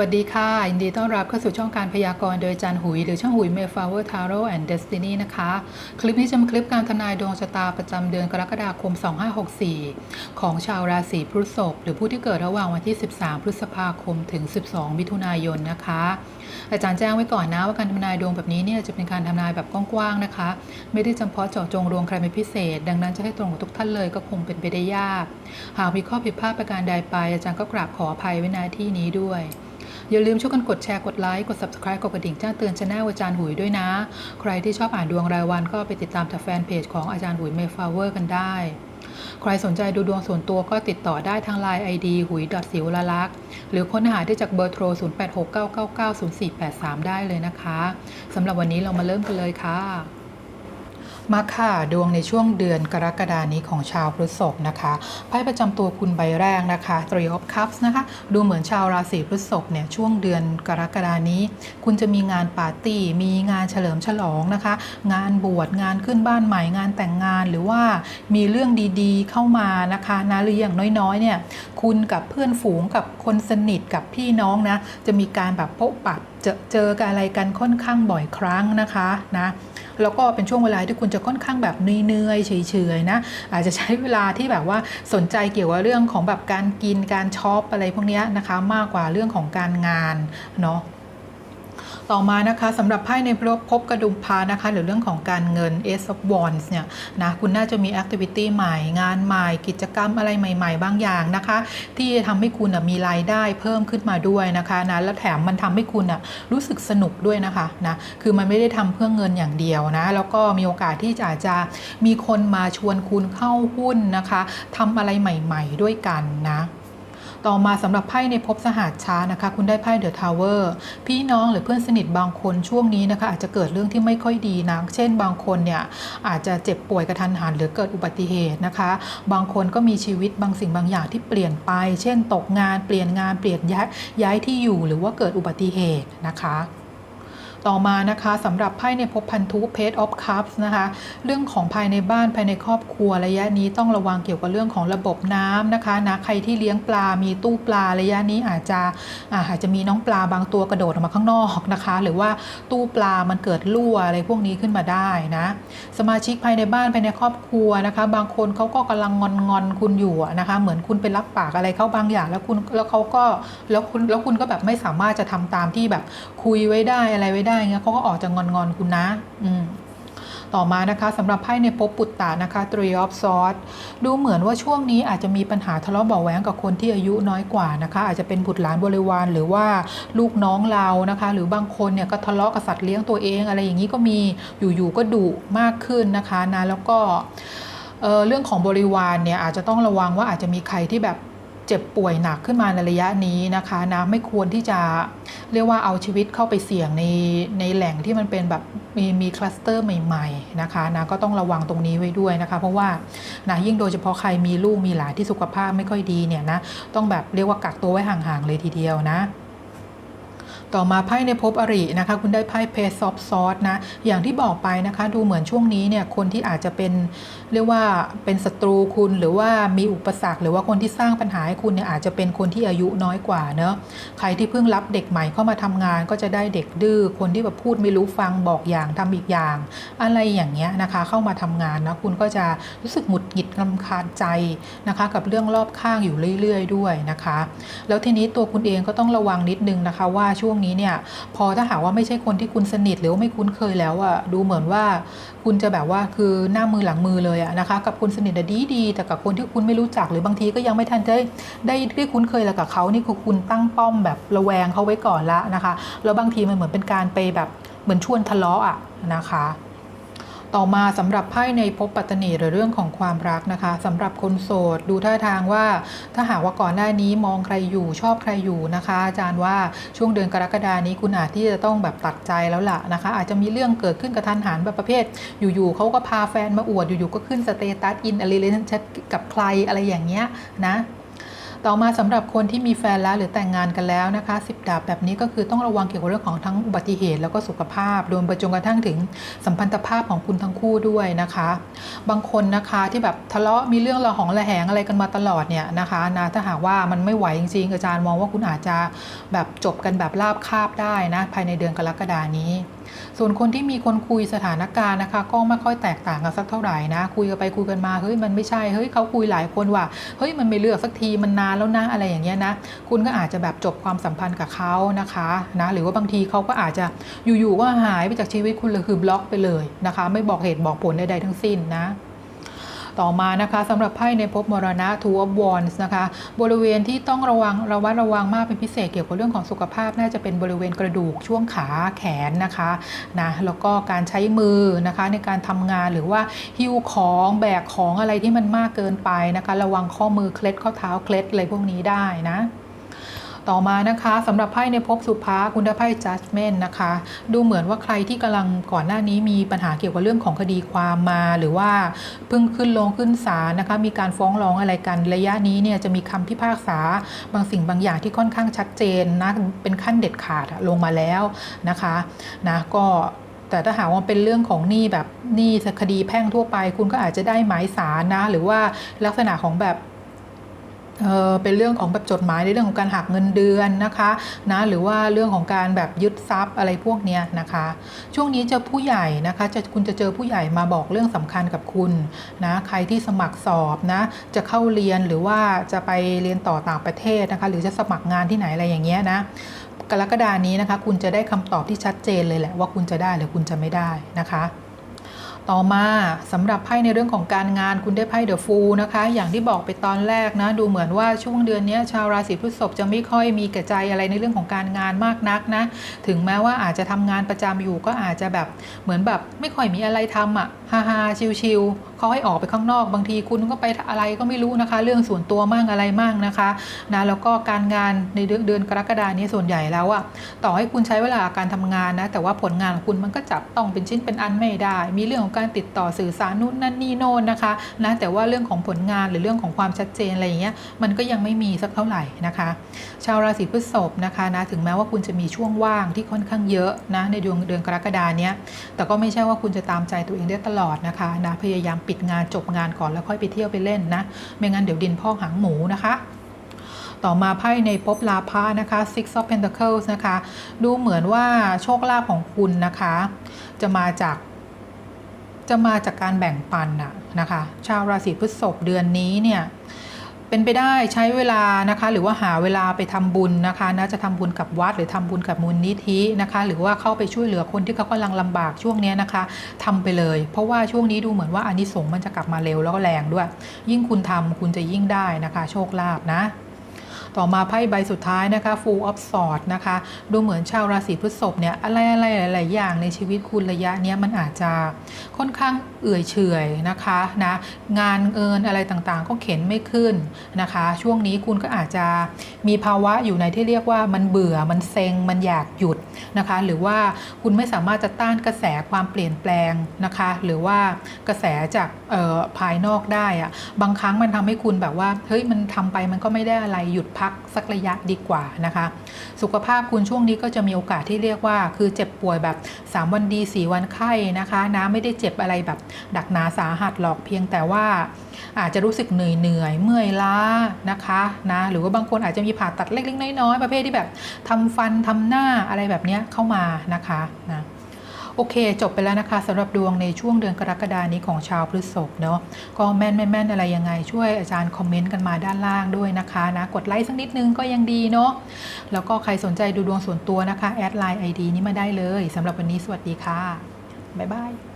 วัสดีค่ะ ยินดีต้อนรับเข้าสู่ช่องการพยากรณ์โดยจารย์หุย หรือช่องหุย Mayflower Tarot and Destiny นะคะ คลิปนี้จะเป็นคลิปการทำนายดวงชะตาประจำเดือนกรกฎาคม 2564 ของชาวราศีพฤษภหรือผู้ที่เกิดระหว่างวันที่ 13 พฤษภาคมถึง 12 มิถุนายนนะคะ อาจารย์แจ้งไว้ก่อนนะว่าการทำนายดวงแบบนี้เนี่ยจะเป็นการทำนายแบบกว้างๆนะคะ ไม่ได้จำเพาะเจาะจงดวงใครเป็นพิเศษ ดังนั้นจะให้ตรงกับทุกท่านเลยก็คงเป็นไปได้ยาก หากมีข้อผิดพลาดประการใดไป อาจารย์ก็กราบขออภัยไว้ณที่นี้ด้วย อย่าลืมช่วยกันกดแชร์กดไลค์กด subscribe กดกระดิ่งแจ้งเตือนช anel อาจารย์หุยด้วยนะ ใครที่ชอบอ่านดวงรายวันก็ไปติดตามจากแฟนเพจของอาจารย์หุยเมฟ l เวอร์กันได้ ใครสนใจดูดวงส่วนตัวก็ติดต่อได้ทาง Line ID หุยสิวลลักษ์หรือค้นหาได้จากเบอร์โทร 0869990483 ได้เลยนะคะสำหรับวันนี้เรามาเริ่มกันเลยค่ะ มาค่ะดวงในช่วงเดือนกรกฎานี้ของชาวพฤษภนะคะไพ่ประจำตัวคุณใบแรกนะคะ Three of Cups นะคะ ดูเหมือนชาวราศีพฤษภเนี่ยช่วงเดือนกรกฎานี้ คุณจะมีงานปาร์ตี้ มีงานเฉลิมฉลองนะคะ งานบวชงานขึ้นบ้านใหม่งานแต่งงานหรือว่ามีเรื่องดีๆ เข้ามานะคะนะหรืออย่างน้อยๆเนี่ยคุณกับเพื่อนฝูงกับคนสนิทกับพี่น้องนะจะมีการแบบพบปะเจอเจอกันอะไรกันค่อนข้างบ่อยครั้งนะคะนะ แล้วก็เป็นช่วงเวลาที่คุณจะค่อนข้างแบบเนื่อยๆเฉยๆนะอาจจะใช้เวลาที่แบบว่าสนใจเกี่ยวกับเรื่องของแบบการกินการช็อปอะไรพวกนี้นะคะมากกว่าเรื่องของการงานเนาะ ต่อมานะคะสำหรับไพ่ในพบกระดุมพานะคะหรือเรื่องของการเงิน Ace of Wands เนี่ยนะคุณน่าจะมี Activity ใหม่ งานใหม่ กิจกรรมอะไรใหม่ๆ บางอย่างนะคะ ที่ทำให้คุณมีรายได้เพิ่มขึ้นมาด้วยนะคะนะแล้วแถมมันทำให้คุณรู้สึกสนุกด้วยนะคะนะคือมันไม่ได้ทำเพื่อเงินอย่างเดียวนะแล้วก็มีโอกาสที่จะอาจจะมีคนมาชวนคุณเข้าหุ้นนะคะทำอะไรใหม่ ๆ ด้วยกันนะ ต่อมาสำหรับไพ่ในภพสหัสช้านะคะ คุณได้ไพ่เดอะทาวเวอร์พี่น้องหรือเพื่อนสนิทบางคนช่วงนี้นะคะ อาจจะเกิดเรื่องที่ไม่ค่อยดีนะเช่น บางคนเนี่ยอาจจะเจ็บป่วยกระทันหันหรือเกิดอุบัติเหตุนะคะ บางคนก็มีชีวิตบางสิ่งบางอย่างที่เปลี่ยนไป เช่น ตกงานเปลี่ยนงานเปลี่ยนย้ายที่อยู่หรือว่าเกิดอุบัติเหตุนะคะ ต่อมานะคะสำหรับไพ่ในภพพันธุเพจออฟคัพส์นะคะ เรื่องของภายในบ้านภายในครอบครัวระยะนี้ต้องระวังเกี่ยวกับเรื่องของระบบน้ำนะคะนะใครที่เลี้ยงปลา มีตู้ปลาระยะนี้อาจจะอาจจะมีน้องปลาบางตัวกระโดดออกมาข้างนอกนะคะ หรือว่าตู้ปลามันเกิดรั่วอะไรพวกนี้ขึ้นมาได้นะ สมาชิกภายในบ้านภายในครอบครัวนะคะ บางคนเขาก็กำลังงอนงอนคุณอยู่นะคะ เหมือนคุณไปรับปากอะไรเขาบางอย่างแล้วคุณแล้วเขาก็แล้วคุณแล้วคุณก็แบบไม่สามารถจะทำตามที่แบบคุยไว้ได้อะไรไว้ได้เงี้ยเขาก็ออกจะงอนงอนคุณนะ อืมต่อมานะคะสำหรับไพ่ในภพปุตตานะคะ Three of Swords ดูเหมือนว่าช่วงนี้อาจจะมีปัญหาทะเลาะเบาแหวงกับคนที่อายุน้อยกว่านะคะ อาจจะเป็นบุตรหลานบริวารหรือว่าลูกน้องเรานะคะ หรือบางคนเนี่ยก็ทะเลาะกับสัตว์เลี้ยงตัวเองอะไรอย่างนี้ก็มีอยู่ๆก็ดุมากขึ้นนะคะนะแล้วก็เเรื่องของบริวารเนี่ยอาจจะต้องระวังว่าอาจจะมีใครที่แบบ เจ็บป่วยหนักขึ้นมาในระยะนี้นะคะนะไม่ควรที่จะเรียกว่าเอาชีวิตเข้าไปเสี่ยงในในแหล่งที่มันเป็นแบบมีมีคลัสเตอร์ใหม่ๆนะคะนะก็ต้องระวังตรงนี้ไว้ด้วยนะคะ เพราะว่านะยิ่งโดยเฉพาะใครมีลูกมีหลานที่สุขภาพไม่ค่อยดีเนี่ยนะต้องแบบเรียกว่ากักตัวไว้ห่างๆเลยทีเดียวนะ ต่อมาไพ่ในภพอรินะคะ คุณได้ไพ่เพซซอฟซอสนะ อย่างที่บอกไปนะคะ ดูเหมือนช่วงนี้เนี่ยคนที่อาจจะเป็นเรียกว่าเป็นศัตรูคุณหรือว่ามีอุปสรรค หรือว่าคนที่สร้างปัญหาให้คุณเนี่ยอาจจะเป็นคนที่อายุน้อยกว่าเนอะใครที่เพิ่งรับเด็กใหม่เข้ามาทำงาน ก็จะได้เด็กดื้อคนที่แบบพูดไม่รู้ฟังบอกอย่างทำอีกอย่าง อะไรอย่างเงี้ยนะคะ เข้ามาทำงานนะคุณก็จะรู้สึกหงุดหงิดลำคาญใจนะคะ กับเรื่องรอบข้างอยู่เรื่อย ๆ ด้วยนะคะ แล้วทีนี้ตัวคุณเองก็ต้องระวังนิดนึงนะคะว่าช่วงนี้เนี่ยพอถ้าหากว่าไม่ใช่คนที่คุณสนิทหรือว่าไม่คุ้นเคยแล้วอะดูเหมือนว่าคุณจะแบบว่าคือหน้ามือหลังมือเลยอะนะคะกับคนสนิทดีดีแต่กับคนที่คุณไม่รู้จักหรือบางทีก็ยังไม่ทันได้ได้ได้คุ้นเคยแล้วกับเขานี่คือคุณตั้งป้อมแบบระแวงเขาไว้ก่อนละนะคะแล้วบางทีมันเหมือนเป็นการไปแบบเหมือนชวนทะเลาะอะนะคะ ต่อมาสำหรับไพ่ในภพปัตตนีหรือเรื่องของความรักนะคะสำหรับคนโสดดูท่าทางว่า ถ้าหากว่าก่อนหน้านี้มองใครอยู่ชอบใครอยู่นะคะ อาจารย์ว่าช่วงเดือนกรกฎานี้คุณอาจที่จะต้องแบบตัดใจแล้วล่ะนะคะ อาจจะมีเรื่องเกิดขึ้นกระทันหันแบบประเภท อยู่ๆเขาก็พาแฟนมาอวดอยู่ๆก็ขึ้นสเตตัสอินอะไรเลนชัดกับใครอะไรอย่างเงี้ยนะ ต่อมาสำหรับคนที่มีแฟนแล้วหรือแต่งงานกันแล้วนะคะสิบดาบแบบนี้ก็คือต้องระวังเกี่ยวกับเรื่องของทั้งอุบัติเหตุแล้วก็สุขภาพรวมไปจนกระทั่งถึงสัมพันธภาพของคุณทั้งคู่ด้วยนะคะ บางคนนะคะที่แบบทะเลาะมีเรื่องระหองระแหงอะไรกันมาตลอดเนี่ยนะคะนะถ้าหากว่ามันไม่ไหวจริงๆอาจารย์มองว่าคุณอาจจะแบบจบกันแบบราบคาบได้นะภายในเดือนกรกฎานี้ส่วนคนที่มีคนคุยสถานการณ์นะคะ ก็ไม่ค่อยแตกต่างกันสักเท่าไหร่นะ คุยกันไปคุยกันมาเฮ้ยมันไม่ใช่เฮ้ยเขาคุยหลายคนว่ะเฮ้ยมันไม่เลือกสักทีมันนานแล้วนะอะไรอย่างเงี้ยนะ คุณก็อาจจะแบบจบความสัมพันธ์กับเขานะคะนะหรือว่าบางทีเขาก็อาจจะอยู่ๆก็หายไปจากชีวิตคุณเลยคือบล็อกไปเลยนะคะ ไม่บอกเหตุบอกผลใดๆทั้งสิ้นนะ ต่อมานะคะสำหรับไพ่ในภพมรณะทูอัพวอนส์นะคะ บริเวณที่ต้องระวังระวัดระวังมากเป็นพิเศษเกี่ยวกับเรื่องของสุขภาพ น่าจะเป็นบริเวณกระดูกช่วงขาแขนนะคะนะแล้วก็การใช้มือนะคะในการทำงานหรือว่าหิ้วของแบกของอะไรที่มันมากเกินไปนะคะ ระวังข้อมือเคล็ดข้อเท้าเคล็ดอะไรพวกนี้ได้นะ ต่อมานะคะสำหรับไพ่ในภพสุภาคุณได้ไพ่ judgment นะคะ ดูเหมือนว่าใครที่กำลังก่อนหน้านี้มีปัญหาเกี่ยวกับเรื่องของคดีความมา หรือว่าเพิ่งขึ้นลงขึ้นศาลนะคะ มีการฟ้องร้องอะไรกันระยะนี้เนี่ยจะมีคำพิพากษาบางสิ่งบางอย่างที่ค่อนข้างชัดเจนนะเป็นขั้นเด็ดขาดลงมาแล้วนะคะนะก็แต่ถ้าหากว่าเป็นเรื่องของหนี้แบบหนี้คดีแพ่งทั่วไป คุณก็อาจจะได้หมายสารนะ หรือว่าลักษณะของแบบ เออเป็นเรื่องของแบบจดหมายในเรื่องของการหักเงินเดือนนะคะนะหรือว่าเรื่องของการแบบยึดทรัพย์อะไรพวกเนี้ยนะคะ ช่วงนี้จอผู้ใหญ่นะคะจะคุณจะเจอผู้ใหญ่มาบอกเรื่องสำคัญกับคุณนะใครที่สมัครสอบนะจะเข้าเรียนหรือว่าจะไปเรียนต่อต่างประเทศนะคะหรือจะสมัครงานที่ไหนอะไรอย่างเงี้ยนะกรกฎานี้นะคะ คุณจะได้คำตอบที่ชัดเจนเลยแหละว่าคุณจะได้หรือคุณจะไม่ได้นะคะ ต่อมาสำหรับไพ่ในเรื่องของการงานคุณได้ไพ่เดอะฟูนะคะ อย่างที่บอกไปตอนแรกนะ ดูเหมือนว่าช่วงเดือนนี้ชาวราศีพฤษภจะไม่ค่อยมีกระใจอะไรในเรื่องของการงานมากนักนะ ถึงแม้ว่าอาจจะทำงานประจำอยู่ก็อาจจะแบบเหมือนแบบไม่ค่อยมีอะไรทำอะ่ะฮาฮาชิวๆเขาให้ออกไปข้างนอก บางทีคุณก็ไปอะไรก็ไม่รู้นะคะ เรื่องส่วนตัวมั่งอะไรมั่งนะคะนะแล้วก็การงานในเดือนเดือนกรกฎานี้ส่วนใหญ่แล้วอะต่อให้คุณใช้เวลาการทำงานนะแต่ว่าผลงานของคุณมันก็จับต้องเป็นชิ้นเป็นอันไม่ได้ มีเรื่องของการติดต่อสื่อสารนู่นนั่นนี่โน่นนะคะนะแต่ว่าเรื่องของผลงานหรือเรื่องของความชัดเจนอะไรอย่างเงี้ยมันก็ยังไม่มีสักเท่าไหร่นะคะ ชาวราศีพฤษภนะคะนะถึงแม้ว่าคุณจะมีช่วงว่างที่ค่อนข้างเยอะนะในเดือนเดือนกรกฎาเนี้ยแต่ก็ไม่ใช่ว่าคุณจะตามใจตัวเองได้ตลอดนะคะนะพยายามปิดงานจบงานก่อนแล้วค่อยไปเที่ยวไปเล่นนะไม่งั้นเดี๋ยวดินพอกหางหมูนะคะต่อมาไพ่ในภพลาภะนะคะ Six of Pentacles นะคะ ดูเหมือนว่าโชคลาภของคุณนะคะ จะมาจาก จะมาจากการแบ่งปันอะนะคะ ชาวราศีพฤษภเดือนนี้เนี่ย เป็นไปได้ใช้เวลานะคะ หรือว่าหาเวลาไปทำบุญนะคะนะจะทำบุญกับวัด หรือทำบุญกับมูลนิธินะคะ หรือว่าเข้าไปช่วยเหลือคนที่เขากำลังลำบากช่วงนี้นะคะทำไปเลย เพราะว่าช่วงนี้ดูเหมือนว่าอานิสงส์มันจะกลับมาเร็วแล้วก็แรงด้วย ยิ่งคุณทำคุณจะยิ่งได้นะคะ โชคลาภนะ ต่อมาไพ่ใบสุดท้ายนะคะ Full of Swords นะคะ ดูเหมือนชาวราศีพฤษภเนี่ยอะไรอะไรหลายๆอย่างในชีวิตคุณระยะนี้มันอาจจะค่อนข้างเอื่อยเฉยนะคะนะงานเอินอะไรต่างๆ ก็เข็นไม่ขึ้นนะคะ ช่วงนี้คุณก็อาจจะมีภาวะอยู่ในที่เรียกว่ามันเบื่อมันเซ็งมันอยากหยุดนะคะ หรือว่าคุณไม่สามารถจะต้านกระแสความเปลี่ยนแปลงนะคะ หรือว่ากระแสจากภายนอกได้อะบางครั้งมันทำให้คุณแบบว่าเฮ้ยมันทำไปมันก็ไม่ได้อะไรหยุดพักสักระยะดีกว่านะคะ สุขภาพคุณช่วงนี้ก็จะมีโอกาสที่เรียกว่า คือเจ็บป่วยแบบ 3 วันดี 4 วันไข้นะคะนะไม่ได้เจ็บอะไรแบบดักหนาสาหัสหรอกเพียงแต่ว่าอาจจะรู้สึกเหนื่อยเหนื่อยเมื่อยล้านะคะนะหรือว่าบางคนอาจจะมีผ่าตัดเล็กๆน้อยๆประเภทที่แบบทำฟันทำหน้าอะไรแบบนี้เข้ามานะคะนะ โอเค จบไปแล้วนะคะสำหรับดวงในช่วงเดือนกรกฎานี้ของชาวพฤษภเนาะก็แม่นไม่แม่นอะไรยังไงช่วยอาจารย์คอมเมนต์กันมาด้านล่างด้วยนะคะนะกดไลค์สักนิดนึงก็ยังดีเนาะแล้วก็ใครสนใจดูดวงส่วนตัวนะคะแอดไลน์ ID นี้มาได้เลยสำหรับวันนี้สวัสดีค่ะบ๊ายบาย